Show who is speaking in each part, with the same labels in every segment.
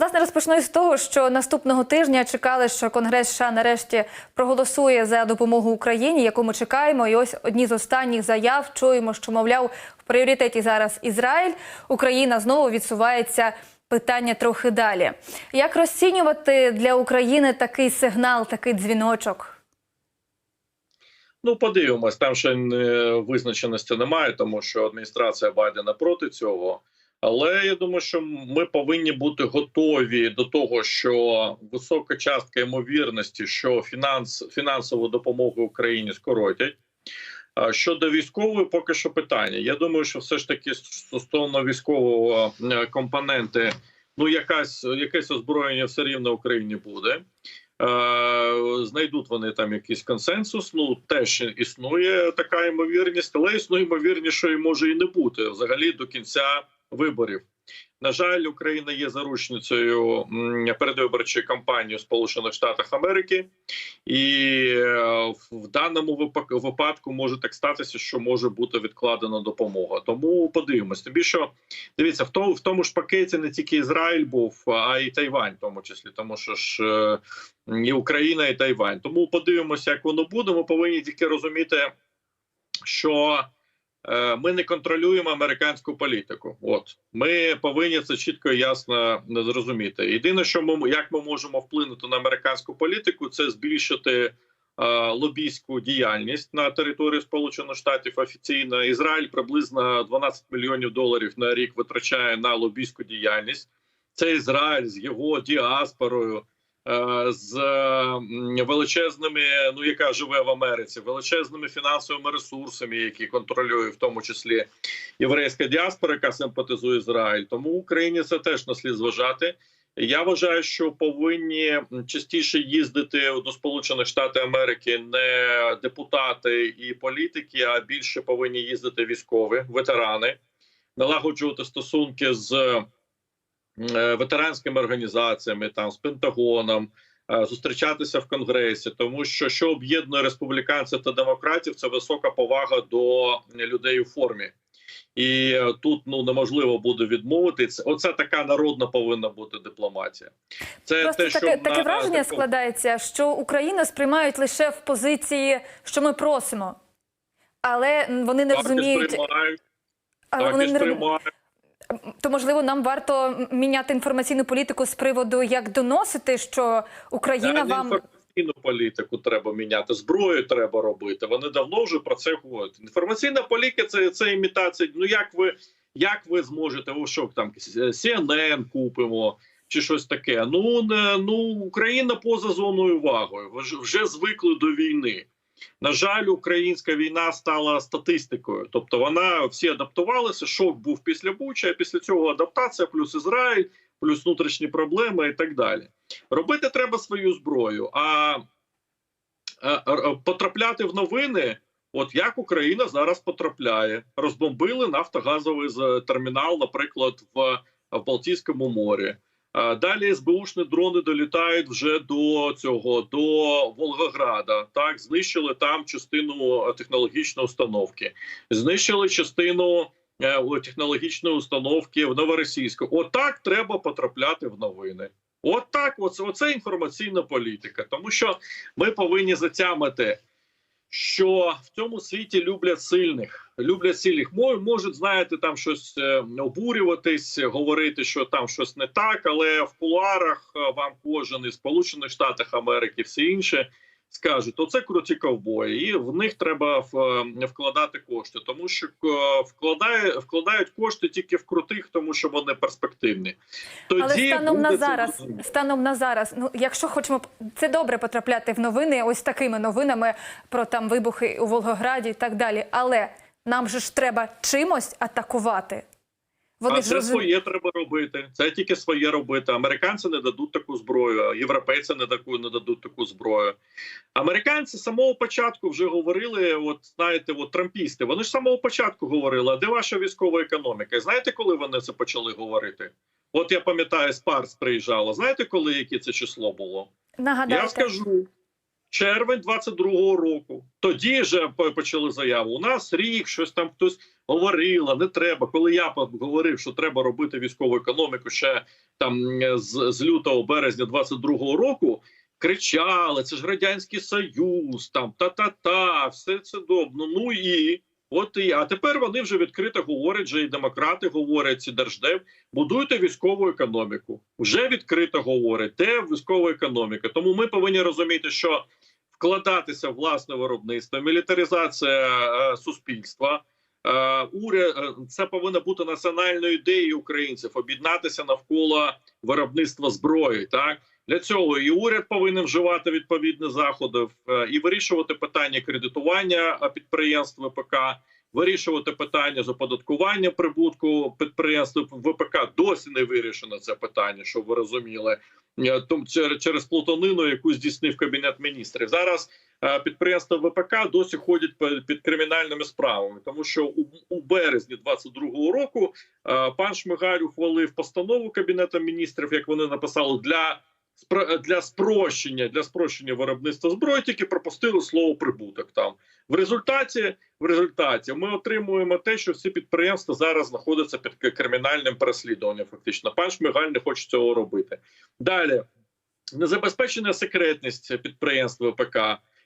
Speaker 1: Власне, розпочну з того, що наступного тижня чекали, що Конгрес США нарешті проголосує за допомогу Україні, яку ми чекаємо. І ось одні з останніх заяв чуємо, що мовляв в пріоритеті зараз Ізраїль. Україна знову відсувається. Питання трохи далі. Як розцінювати для України такий сигнал, такий дзвіночок?
Speaker 2: Ну, подивимось, там ще не, визначеності немає, тому що адміністрація Байдена проти цього. Але я думаю, що ми повинні бути готові до того, що висока частка ймовірності, що фінанс, фінансову допомогу Україні скоротять. Щодо військової, поки що питання. Я думаю, що все ж таки стосовно військового е, компоненти, ну якась якесь озброєння все рівно в Україні буде. Е, Знайдуть вони там якийсь консенсус. Ну теж існує така ймовірність, але існує ймовірність, що і може і не бути взагалі до кінця виборів. На жаль, Україна є заручницею передвиборчої кампанії в Сполучених Штатах Америки, і е, в даному випадку може так статися, що може бути відкладена допомога. Тому подивимось. Тобі що дивіться, в тому в тому ж пакеті не тільки Ізраїль був, а й Тайвань, в тому числі, тому що ж е, і Україна, і Тайвань. Тому подивимося, як воно буде. Ми повинні тільки розуміти, що ми не контролюємо американську політику. От ми повинні це чітко і ясно зрозуміти. Єдине, що ми як ми можемо вплинути на американську політику, це збільшити е, лобійську діяльність на території Сполучених Штатів. Офіційно Ізраїль приблизно 12 мільйонів доларів на рік витрачає на лобійську діяльність. Це Ізраїль з його діаспорою. Е, З величезними, ну яка живе в Америці, величезними фінансовими ресурсами, які контролює в тому числі єврейська діаспора, яка симпатизує Ізраїль. Тому Україні це теж на слід зважати. Я вважаю, що повинні частіше їздити до Сполучених Штатів Америки не депутати і політики, а більше повинні їздити військові ветерани, налагоджувати стосунки з ветеранськими організаціями, там з Пентагоном, е, зустрічатися в конгресі, тому що що об'єднує республіканців та демократів, це висока повага до людей у формі. І е, тут ну неможливо буде відмовити. Це оце така народна повинна бути дипломатія. Це
Speaker 1: Просто
Speaker 2: те, що
Speaker 1: таке,
Speaker 2: на
Speaker 1: таке враження
Speaker 2: такому-
Speaker 1: складається, що Україну сприймають лише в позиції, що ми просимо, але вони не
Speaker 2: так
Speaker 1: розуміють.
Speaker 2: сприймають,
Speaker 1: Але
Speaker 2: так
Speaker 1: вони не
Speaker 2: сприймають.
Speaker 1: То можливо нам варто міняти інформаційну політику з приводу, як доносити, що Україна вам
Speaker 2: інформаційну політику треба міняти, зброю треба робити. Вони давно вже про це говорять. Інформаційна політика це, це імітація. Ну як ви як ви зможете? О, що там CNN купимо чи щось таке? Ну не ну Україна поза зоною ж вже звикли до війни. На жаль, українська війна стала статистикою, тобто вона всі адаптувалися. Шок був після Буча, а після цього адаптація, плюс Ізраїль, плюс внутрішні проблеми і так далі. Робити треба свою зброю, а потрапляти в новини. От як Україна зараз потрапляє, розбомбили нафтогазовий термінал, наприклад, в, в Балтійському морі. Е, Далі СБУшні дрони долітають вже до цього до Волгограда. Так знищили там частину технологічної установки, знищили частину е, технологічної установки в Новоросійську. Отак треба потрапляти в новини. От так, оце, оце інформаційна політика. Тому що ми повинні затямити, що в цьому світі люблять сильних. Люблять сильних. Мо- Можуть, знаєте, там щось е, обурюватись, говорити, що там щось не так, але в кулуарах е, вам кожен із Сполучених Штатів Америки, всі інші скажуть, оце круті ковбої, і в них треба в- е, вкладати кошти, тому що е, вкладає, вкладають кошти тільки в крутих, тому що вони перспективні. Тоді
Speaker 1: але станом на зараз, станом на зараз, ну якщо хочемо це добре потрапляти в новини, ось такими новинами про там вибухи у Волгограді і так далі. Але нам же ж треба чимось атакувати. Вони
Speaker 2: а це
Speaker 1: розум...
Speaker 2: своє треба робити. Це тільки своє робити. Американці не дадуть таку зброю, європейці не таку не дадуть таку зброю. Американці з самого початку вже говорили. От знаєте, от трампісти. Вони ж з самого початку говорили, а де ваша військова економіка? І знаєте, коли вони це почали говорити? От я пам'ятаю, Спарс приїжджала. Знаєте, коли яке це число було?
Speaker 1: Нагадайте.
Speaker 2: Я скажу. Червень 22-го року. Тоді вже почали заяву. У нас рік, щось там хтось. Говорила, не треба. Коли я говорив, що треба робити військову економіку ще там з, з лютого березня 22-го року. Кричали, це ж радянський союз, там та-та-та, все це добно. Ну і от і а тепер вони вже відкрито говорять, вже і демократи говорять, і держдев будуйте військову економіку. Вже відкрито говорять, де військова економіка. Тому ми повинні розуміти, що вкладатися в власне виробництво, мілітаризація е, суспільства. Е, уряд е, це повинна бути національною ідеєю українців об'єднатися навколо виробництва зброї. Так для цього і уряд повинен вживати відповідні заходи е, і вирішувати питання кредитування підприємств ВПК, вирішувати питання з оподаткування прибутку підприємств ВПК. Досі не вирішено це питання, щоб ви розуміли. Через, плутанину, яку здійснив кабінет міністрів. Зараз підприємства ВПК досі ходять під кримінальними справами, тому що у, березні 22-го року е, пан Шмигаль ухвалив постанову кабінету міністрів, як вони написали, для для спрощення для спрощення виробництва зброї, тільки пропустили слово прибуток. Там в результаті в результаті ми отримуємо те, що всі підприємства зараз знаходяться під кримінальним переслідуванням. Фактично, пан Шмигаль не хоче цього робити. Далі незабезпечена секретність підприємств ВПК.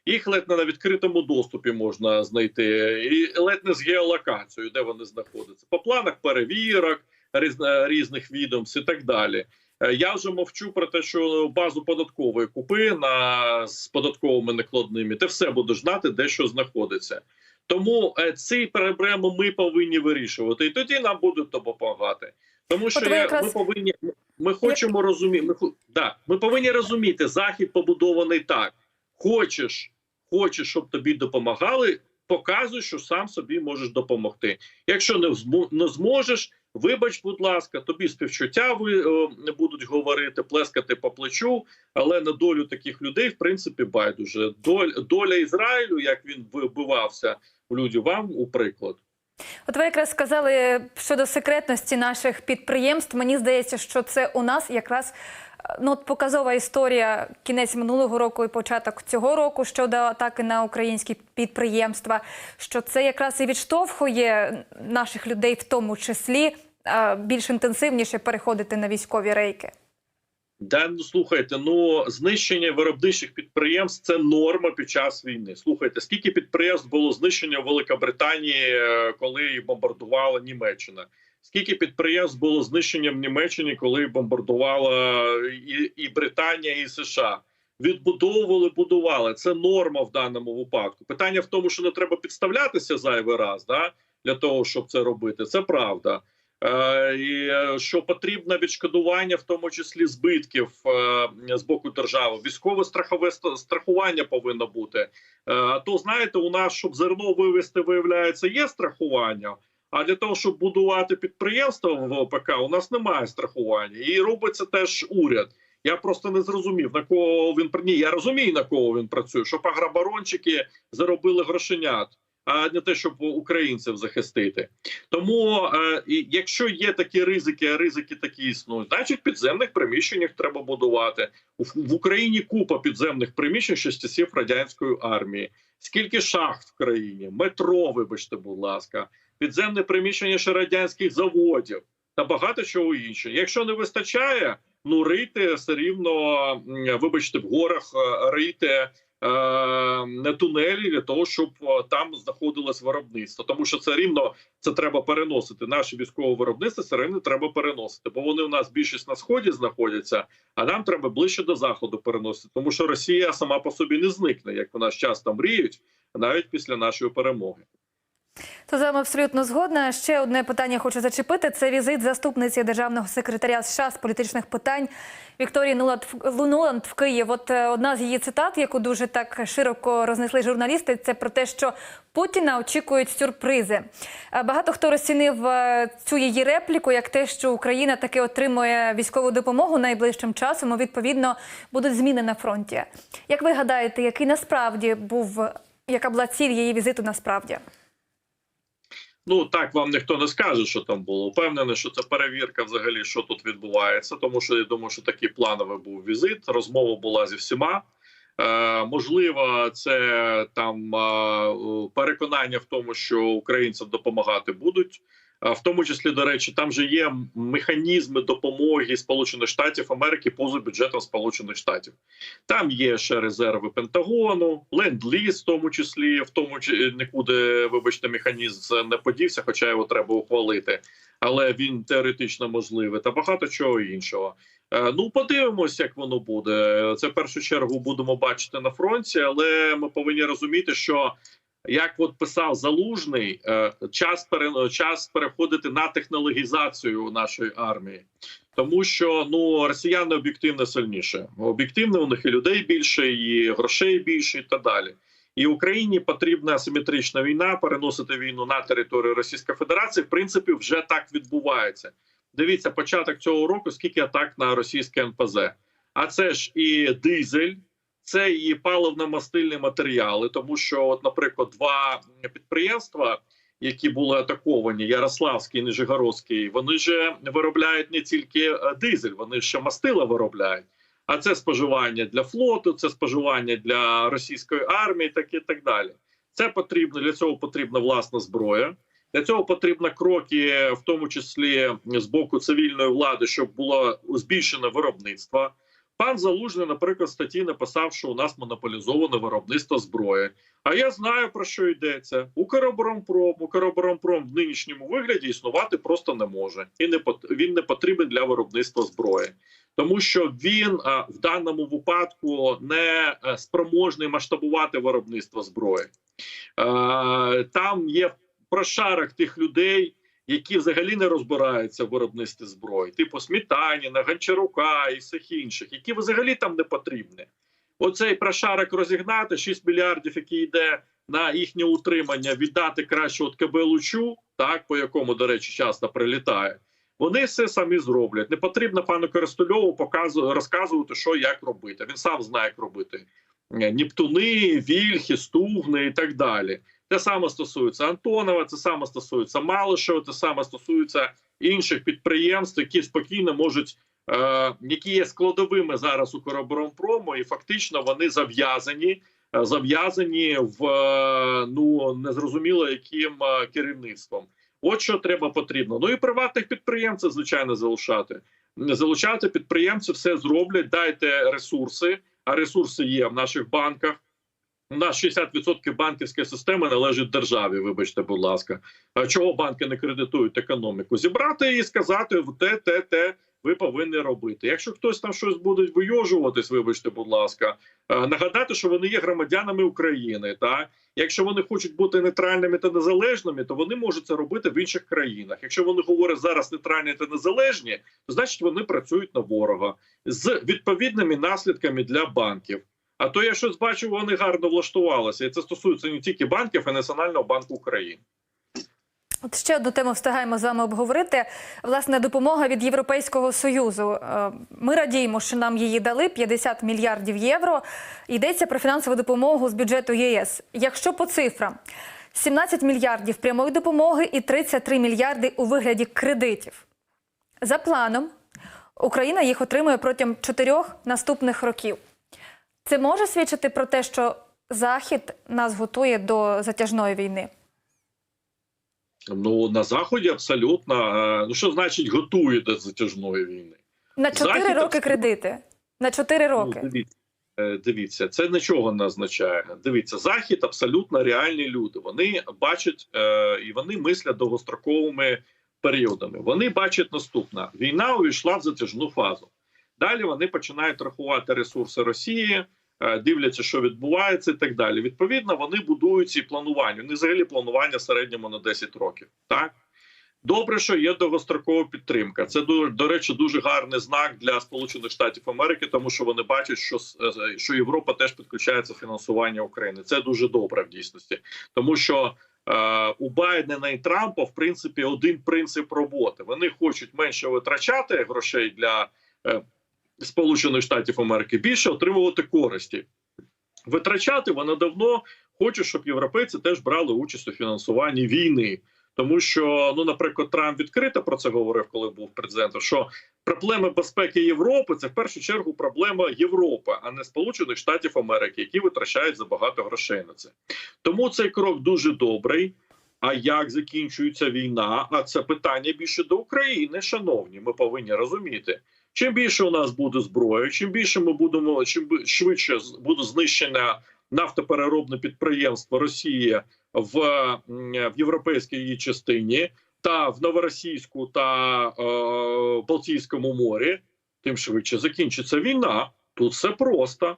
Speaker 2: Їх ледь не на відкритому доступі можна знайти, і ледь не з геолокацією, де вони знаходяться, по планах перевірок різних відомств і так далі. Е, Я вже мовчу про те, що базу податкової купи на з податковими накладними, ти все будеш знати, де що знаходиться. Тому е, ці проблеми ми повинні вирішувати, і тоді нам будуть допомагати. Тому що я,
Speaker 1: якраз-
Speaker 2: ми повинні ми хочемо розуміти. Ми, да, ми повинні розуміти, захід побудований так: хочеш, хочеш, щоб тобі допомагали. Показуй, що сам собі можеш допомогти. Якщо не не зможеш, вибач, будь ласка, тобі співчуття ви не будуть говорити, плескати по плечу, але на долю таких людей, в принципі, байдуже. Доля, доля Ізраїлю, як він вбивався в люди, вам у приклад.
Speaker 1: От ви якраз сказали щодо секретності наших підприємств. Мені здається, що це у нас якраз е, ну, от показова історія кінець минулого року і початок цього року щодо атаки на українські підприємства. Що це якраз і відштовхує наших людей, в тому числі е, більш інтенсивніше переходити на військові рейки.
Speaker 2: Да, ну слухайте, ну знищення виробничих підприємств це норма під час війни. Слухайте, скільки підприємств було знищено в Великобританії, е, коли бомбардувала Німеччина? Скільки підприємств було знищено в Німеччині, коли бомбардувала і, і Британія, і США? Відбудовували, будували. Це норма в даному випадку. Питання в тому, що не треба підставлятися зайвий раз, да, для того, щоб це робити. Це правда. Е, і е, що потрібно відшкодування, в тому числі збитків е, з боку держави. Військове страхове страхування повинно бути. А то знаєте, у нас щоб зерно вивезти, виявляється, є страхування. А для того, щоб будувати підприємство в ОПК, у нас немає страхування, і робиться теж уряд. Я просто не зрозумів на кого він Ні, Я розумію на кого він працює. Щоб агробарончики заробили грошенят, не те, щоб українців захистити. Тому, е, якщо є такі ризики, а ризики такі існують, значить підземних приміщеннях треба будувати в, Україні. Купа підземних приміщень ще з часів радянської армії. Скільки шахт в країні, метро, вибачте, будь ласка, підземне приміщення ще радянських заводів та багато чого іншого. Якщо не вистачає, ну рийте все рівно, вибачте, в горах е, рийте тунелі для того, щоб е, там знаходилось виробництво, тому що це рівно це треба переносити. Наше військове виробництво все рівно треба переносити, бо вони у нас більшість на сході знаходяться, а нам треба ближче до заходу переносити, тому що Росія сама по собі не зникне, як вона часто мріють, навіть після нашої перемоги.
Speaker 1: То з вами абсолютно згодна. Ще одне питання хочу зачепити. Це візит заступниці державного секретаря США з політичних питань Вікторії Нуланд в- Київ. От е, одна з її цитат, яку дуже так широко рознесли журналісти, це про те, що Путіна очікують сюрпризи. Е, Багато хто розцінив е, цю її репліку як те, що Україна таки отримує військову допомогу найближчим часом. і, Відповідно, будуть зміни на фронті. Як ви гадаєте, який насправді був яка була ціль її візиту насправді?
Speaker 2: Ну так вам ніхто не скаже, що там було. Впевнений, що це перевірка, взагалі, що тут відбувається. Тому що я думаю, що такий плановий був візит. Розмова була зі всіма. Е, можливо, це там е, переконання в тому, що українцям допомагати будуть. Е, В тому числі, до речі, там же є механізми допомоги Сполучених Штатів Америки поза бюджетом Сполучених Штатів. Там є ще резерви Пентагону, ленд-ліз, в тому числі, в тому чи- нікуди, вибачте, механізм не подівся, хоча його треба ухвалити, але він теоретично можливий та багато чого іншого. Е, Ну, подивимось, як воно буде. Це в першу чергу будемо бачити на фронті, але ми повинні розуміти, що як от писав Залужний, е, час час переходити на технологізацію нашої армії, тому що ну росіяни об'єктивно сильніше. Об'єктивно у них і людей більше, і грошей більше, і так далі. І Україні потрібна асиметрична війна, переносити війну на територію Російської Федерації. В принципі, вже так відбувається. Дивіться, початок цього року, скільки атак на російське НПЗ. А це ж і дизель, це і паливно-мастильні матеріали, тому що, от, наприклад, два підприємства, які були атаковані, Ярославський і Нижегородський, вони ж виробляють не тільки е, дизель, вони ще мастила виробляють. А це споживання для флоту, це споживання для російської армії, так і так далі. Це потрібно для цього потрібна власна зброя. Для цього потрібні кроки, в тому числі з боку цивільної влади, щоб було збільшено виробництво. Пан Залужний, наприклад, статті написав, що у нас монополізоване виробництво зброї. А я знаю про що йдеться. Укроборонпром, Укроборонпром в нинішньому вигляді існувати просто не може, і не він не потрібен для виробництва зброї, тому що він в даному випадку не е, спроможний масштабувати виробництво зброї. Е, Там є прошарок тих людей, які взагалі не розбираються в виробництві зброї, типу Смітаніна, Гончарука і всіх інших, які взагалі там не потрібні. Оцей прошарок розігнати 6 мільярдів, які йде на їхнє утримання, віддати краще от КБ Лучу, так по якому, до речі, часто прилітає. Вони все самі зроблять. Не потрібно пану Користольову показу розказувати, що як робити. Він сам знає, як робити. Нептуни, Вільхи, Стугни і так далі. Те саме стосується Антонова, це саме стосується Малишева, це саме стосується інших підприємств, які спокійно можуть, е, які є складовими зараз у Короборонпрому, і фактично вони зав'язані, е, зав'язані в е, ну незрозуміло яким керівництвом. От що треба потрібно. Ну і приватних підприємців, звичайно, залишати. Залучати підприємців, все зроблять, дайте ресурси, а ресурси є в наших банках. У нас 60% банківської системи належить державі. Вибачте, будь ласка. А чого банки не кредитують економіку? Зібрати і сказати те, те, те ви повинні робити. Якщо хтось там щось буде вийожуватись, вибачте, будь ласка, е, нагадати, що вони є громадянами України. Та якщо вони хочуть бути нейтральними та незалежними, то вони можуть це робити в інших країнах. Якщо вони говорять зараз нейтральні та незалежні, то значить вони працюють на ворога з відповідними наслідками для банків. А то я щось бачу, вони гарно влаштувалися, і це стосується не тільки банків, а Національного банку України.
Speaker 1: От ще одну тему встигаємо з вами обговорити. Власне, допомога від Європейського союзу. Е, Ми радіємо, що нам її дали 50 мільярдів євро. Йдеться про фінансову допомогу з бюджету ЄС. Якщо по цифрам 17 мільярдів прямої допомоги і 33 мільярди у вигляді кредитів. За планом, Україна їх отримує протягом чотирьох наступних років. Це може свідчити про те, що Захід нас готує до затяжної війни.
Speaker 2: Ну на заході абсолютно. е, Ну що значить готує до затяжної війни?
Speaker 1: На 4
Speaker 2: Захід
Speaker 1: роки кредити. На 4 роки.
Speaker 2: Ну, дивіться, е, дивіться, це нічого не означає. Дивіться, захід абсолютно реальні люди. Вони бачать е, і вони мислять довгостроковими періодами. Вони бачать наступне: війна увійшла в затяжну фазу. Далі вони починають рахувати ресурси Росії, е, дивляться, що відбувається, і так далі. Відповідно, вони будують ці планування. Вони взагалі планування середньому на 10 років. Так добре, що є довгострокова підтримка. Це до, речі, дуже гарний знак для Сполучених Штатів Америки, тому що вони бачать, що е, що Європа теж підключається фінансування України. Це дуже добре в дійсності, тому що. е, У Байдена і Трампа в принципі один принцип роботи. Вони хочуть менше витрачати грошей для Сполучених Штатів Америки, більше отримувати користі. Витрачати вони давно хочуть, щоб європейці теж брали участь у фінансуванні війни. Тому що, ну, наприклад, Трамп відкрито про це говорив, коли був президентом. Що проблеми безпеки Європи це в першу чергу проблема Європи, а не Сполучених Штатів Америки, які витрачають забагато грошей на це. Тому цей крок дуже добрий. А як закінчується війна? А це питання більше до України, шановні. Ми повинні розуміти. Чим більше у нас буде зброї, чим більше ми будемо, чим швидше буде знищення нафтопереробне підприємство Росії в, в європейській її частині та в новоросійську та е, Балтійському морі, тим швидше закінчиться війна. Тут все просто.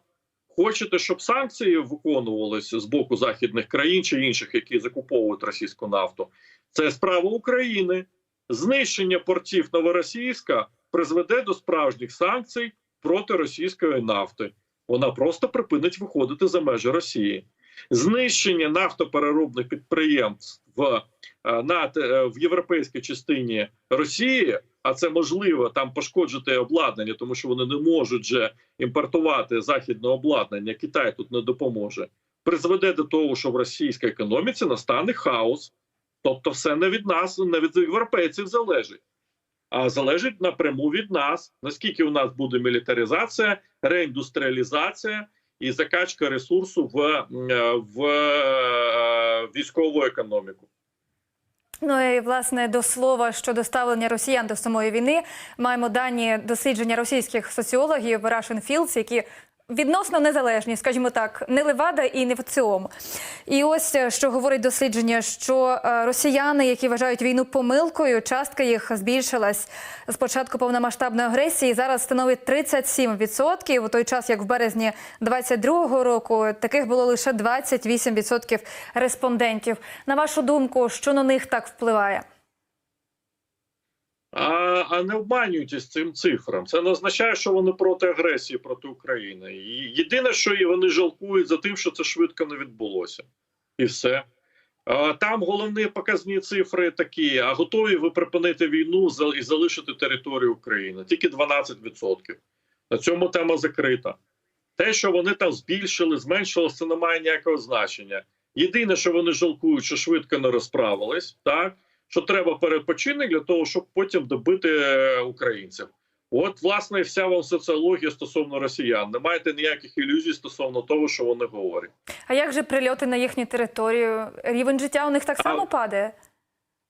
Speaker 2: Хочете, щоб санкції виконувалися з боку західних країн чи інших, які закуповують російську нафту? Це справа України. Знищення портів Новоросійська призведе до справжніх санкцій проти російської нафти. Вона просто припинить виходити за межі Росії. Знищення нафтопереробних підприємств в, е, на, е, в європейській частині Росії, а це можливо там пошкоджити обладнання, тому що вони не можуть же імпортувати західне обладнання. Китай тут не допоможе. Призведе до того, що в російській економіці настане хаос. Тобто, все не від нас, не від європейців залежить, залежить напряму від нас. Наскільки у нас буде мілітаризація, реіндустріалізація і закачка ресурсу в, е, в е, військову економіку.
Speaker 1: Ну і власне до слова щодо ставлення росіян до самої війни маємо дані дослідження російських соціологів Russian Fields, які відносно незалежні, скажімо так, не Левада і не в цьому. І ось е, що говорить дослідження, що е, росіяни, які вважають війну помилкою, частка їх збільшилась з початку повномасштабної агресії. Зараз становить 37%, у той час, як в березні 22-го року, таких було лише 28% респондентів. На вашу думку, що на них так впливає?
Speaker 2: А, а не обманюйтесь цим цифрам. Це не означає, що вони проти агресії проти України. І єдине, що і вони жалкують за тим, що це швидко не відбулося, і все. Там головні показні цифри такі: а готові ви припинити війну і залишити територію України? Тільки 12%. На цьому тема закрита. Те, що вони там збільшили, зменшили, це не має ніякого значення. Єдине, що вони жалкують, що швидко не розправились, так що треба перепочинок для того, щоб потім добити е, українців. От, власне, вся вам соціологія стосовно росіян. Не маєте ніяких ілюзій стосовно того, що вони говорять.
Speaker 1: А як же прильоти на їхню територію? Рівень життя у них так само
Speaker 2: А-
Speaker 1: падає?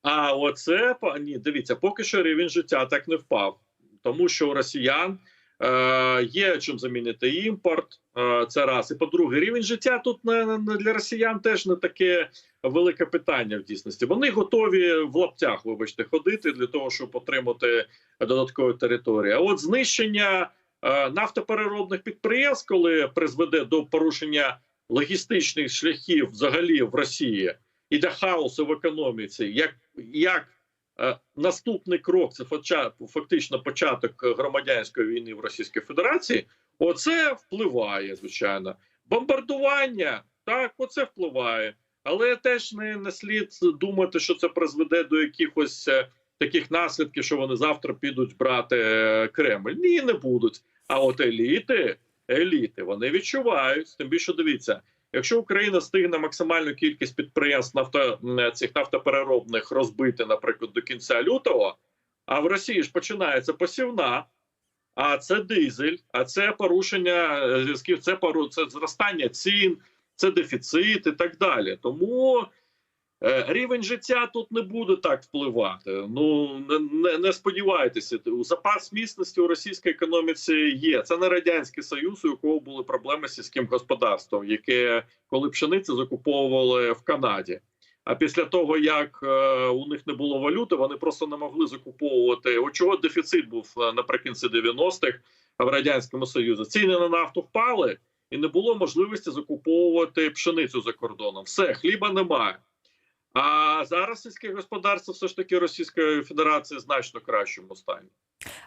Speaker 2: А оце ні, дивіться, поки що рівень життя так не впав, тому що у росіян є чим замінити імпорт. Е, це раз. І по-друге, рівень життя тут не, не для росіян теж не таке велике питання в дійсності. Вони готові в лаптях, вибачте, ходити для того, щоб отримати додаткові території. А от знищення е, нафтопереробних підприємств, коли призведе до порушення логістичних шляхів взагалі в Росії і до хаосу в економіці, як, як е, наступний крок, це фактично початок громадянської війни в Російській Федерації, оце впливає, звичайно. Бомбардування, так, оце впливає. Але теж не, не слід думати, що це призведе до якихось е, таких наслідків, що вони завтра підуть брати е, Кремль. Ні, не будуть. А от еліти, еліти, вони відчувають. Тим більше дивіться, якщо Україна стигне максимальну кількість підприємств нафто цих нафтопереробних розбити, наприклад, до кінця лютого, а в Росії ж починається посівна. А це дизель, а це порушення е, зв'язків, це пору, це зростання цін, це дефіцит і так далі. Тому рівень життя тут не буде так впливати. Ну не, не, сподівайтеся. Запас міцності у російській економіці є. Це не радянський союз, у якого були проблеми з сільським господарством, яке коли пшеницю закуповували в Канаді. А після того, як е, у них не було валюти, вони просто не могли закуповувати. От чого дефіцит був е, наприкінці 90-х в радянському союзі. Ціни на нафту впали, і не було можливості закуповувати пшеницю за кордоном. Все, хліба немає. А зараз сільське господарство все ж таки Російської Федерації значно кращому стані.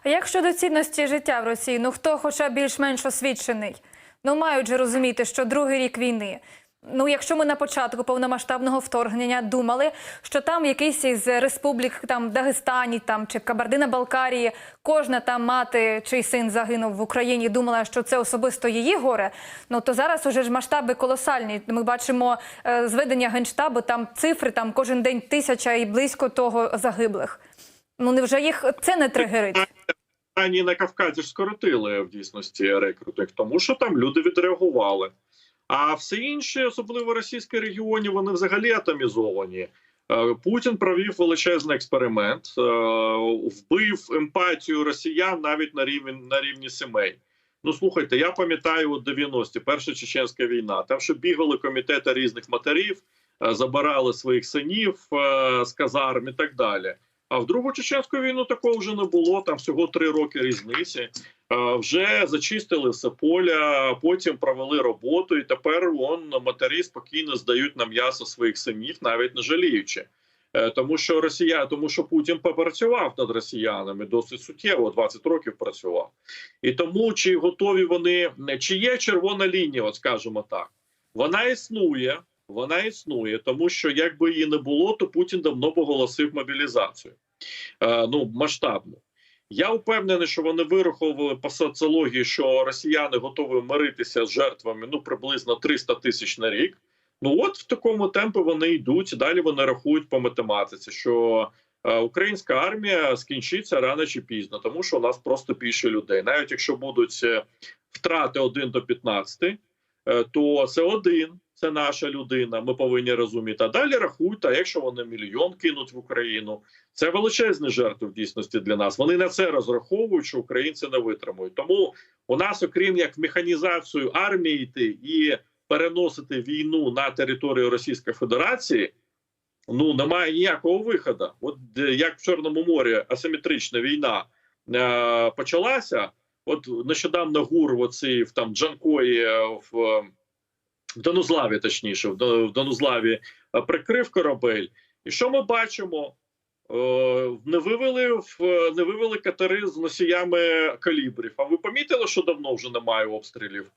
Speaker 1: А як щодо цінності життя в Росії? Ну хто хоча більш-менш освічений? Ну мають же розуміти, що другий рік війни. Ну, якщо ми на початку повномасштабного вторгнення думали, що там якийсь із республік, там Дагестані, там чи Кабардино-Балкарії, кожна там мати чий син загинув в Україні, думала, що це особисто її горе. Ну то зараз уже ж масштаби колосальні. Ми бачимо е, зведення генштабу, там цифри, там кожен день тисяча і близько того загиблих. Ну невже їх це не тригерить?
Speaker 2: Ані на Кавказі ж скоротили в дійсності рекрутинг, тому що там люди відреагували. А все інше, особливо російські регіоні, вони взагалі атомізовані. Е, Путін провів величезний експеримент, е, вбив емпатію росіян навіть на рівні на рівні сімей. Ну слухайте, я пам'ятаю от 90-ті, перша чеченська війна. Там що бігали комітети різних матерів, е, забирали своїх синів з казарм і так далі. А в другу чеченську війну такого вже не було. Там всього три роки різниці. Вже зачистили все поля, потім провели роботу, і тепер он матері спокійно здають на м'ясо своїх синів, навіть не жаліючи. Е, Тому що Росія, тому що Путін попрацював над росіянами досить суттєво, 20 років працював. І тому чи готові вони, чи є червона лінія, от скажімо так, вона існує. Вона існує, тому що якби її не було, то Путін давно б оголосив мобілізацію. Е, ну масштабну. Я впевнений, що вони вираховували по соціології, що росіяни готові миритися з жертвами ну приблизно 300 тисяч на рік. Ну от в такому темпі вони йдуть. Далі вони рахують по математиці, що е, українська армія скінчиться рано чи пізно, тому що у нас просто більше людей. Навіть якщо будуть е, втрати 1 до 15, е, то це один. Це наша людина. Ми повинні розуміти. А далі рахують, а якщо вони мільйон кинуть в Україну, це величезні жертви в дійсності для нас. Вони на це розраховують, що українці не витримують. Тому у нас, окрім як механізацію армії йти і переносити війну на територію Російської Федерації, ну немає ніякого виходу. От е, як в Чорному морі асиметрична війна е, почалася. От нещодавно гур, оцей в там Джанкої е, в, е, в Донузлаві, точніше, в Дон- в Донузлаві е, прикрив корабель. І що ми бачимо? Не вивели в не вивели катери з носіями калібрів. А ви помітили, що давно вже немає обстрілів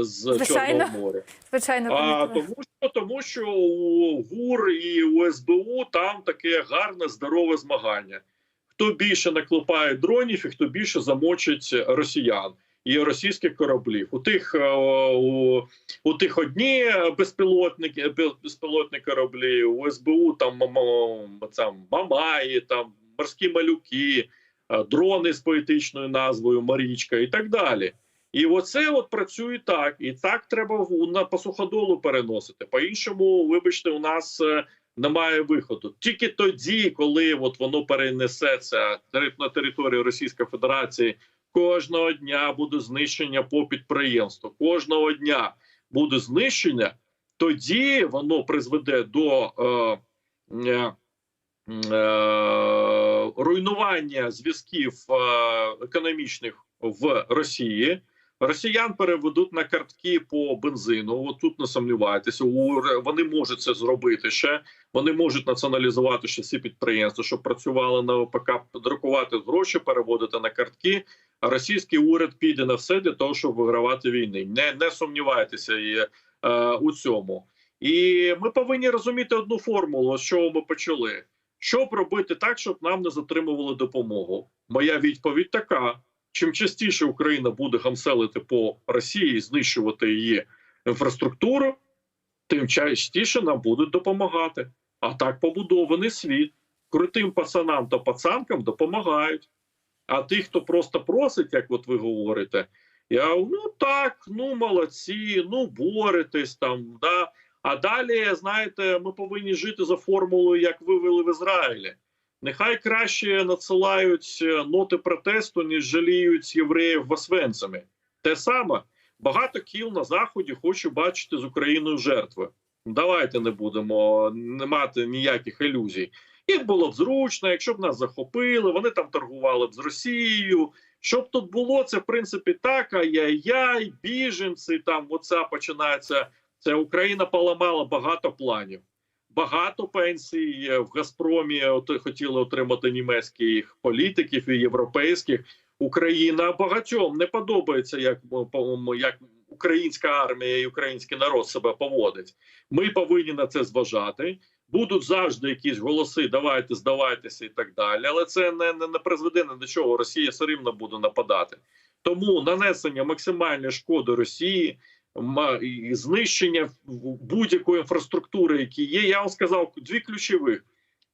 Speaker 2: з
Speaker 1: Звичайно.
Speaker 2: Чорного моря?
Speaker 1: Звичайно,
Speaker 2: А тому що тому, що у ГУР і у СБУ там таке гарне здорове змагання. Хто більше наклепає дронів і хто більше замочить росіян і російських кораблів. У тих е, у, у тих одні безпілотники, безпілотні кораблі, у СБУ там, там Мамаї, там морські малюки, е, дрони з поетичною назвою Марічка і так далі. І оце от працює так, і так треба на по суходолу переносити. По іншому, вибачте, у нас е, немає виходу. Тільки тоді, коли от воно перенесеться на територію Російської Федерації, кожного дня буде знищення по підприємству. Кожного дня буде знищення, тоді воно призведе до е, е, е, руйнування зв'язків е, економічних в Росії. Росіян переведуть на картки по бензину. От тут не сумнівайтеся. Вони можуть це зробити ще. Вони можуть націоналізувати ще ці підприємства, щоб працювали на ОПК, друкувати гроші, переводити на картки. А російський уряд піде на все для того, щоб вигравати війни. Не, не сумнівайтеся і, е, у цьому. І ми повинні розуміти одну формулу, з чого ми почали. Щоб робити так, щоб нам не затримували допомогу? Моя відповідь така: чим частіше Україна буде гамселити по Росії, і знищувати її інфраструктуру, тим частіше нам будуть допомагати. А так побудований світ. Крутим пацанам та пацанкам допомагають. А тих, хто просто просить, як от ви говорите, я ну так, ну молодці, ну боретесь там. да. А далі, знаєте, ми повинні жити за формулою, як вивели в Ізраїлі. Нехай краще надсилають е, ноти протесту, ніж жаліють євреїв в Освенцимі. Те саме багато кіл на заході хочу бачити з Україною жертви. Давайте не будемо не мати ніяких ілюзій. Їм було б зручно, якщо б нас захопили, вони там торгували б з Росією. Щоб тут було, це в принципі так. Ай-яй-яй, біженці. Там оця починається. Це Україна поламала багато планів. Багато пенсій е, в Газпромі от, хотіли отримати німецьких політиків і європейських. Україна багатьом не подобається, як, як українська армія і український народ себе поводить. Ми повинні на це зважати. Будуть завжди якісь голоси, давайте здавайтеся і так далі. Але це не, не, не призведе ні до чого. Росія все рівно буде нападати. Тому нанесення максимальної шкоди Росії, і знищення будь-якої інфраструктури, які є. Я вам сказав дві ключових.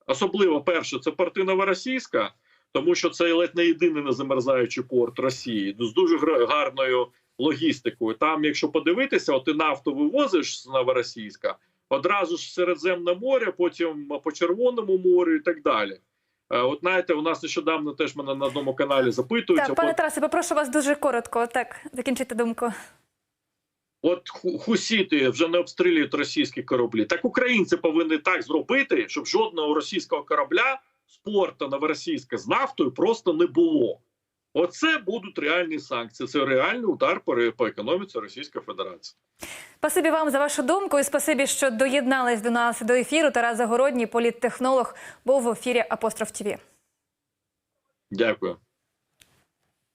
Speaker 2: Особливо перше, це порти Новоросійська, тому що це ледь не єдиний незамерзаючий порт Росії з дуже гарною логістикою. Там, якщо подивитися, от ти нафту вивозиш з Новоросійська, одразу ж Середземне море, потім по Червоному морю і так далі. Е, От знаєте, у нас нещодавно теж мене на одному каналі запитують.
Speaker 1: Так, пане Тарасе, попрошу вас дуже коротко. Так, закінчити думку.
Speaker 2: От хусіти вже не обстрілюють російські кораблі. Так українці повинні так зробити, щоб жодного російського корабля з порта новоросійська з нафтою просто не було. Оце будуть реальні санкції. Це реальний удар по, економіці Російської Федерації.
Speaker 1: Спасибі вам за вашу думку і спасибі, що доєднались до нас до ефіру. Тарас Загородній, політтехнолог, був в ефірі Апостроф ТІВІ.
Speaker 2: Дякую.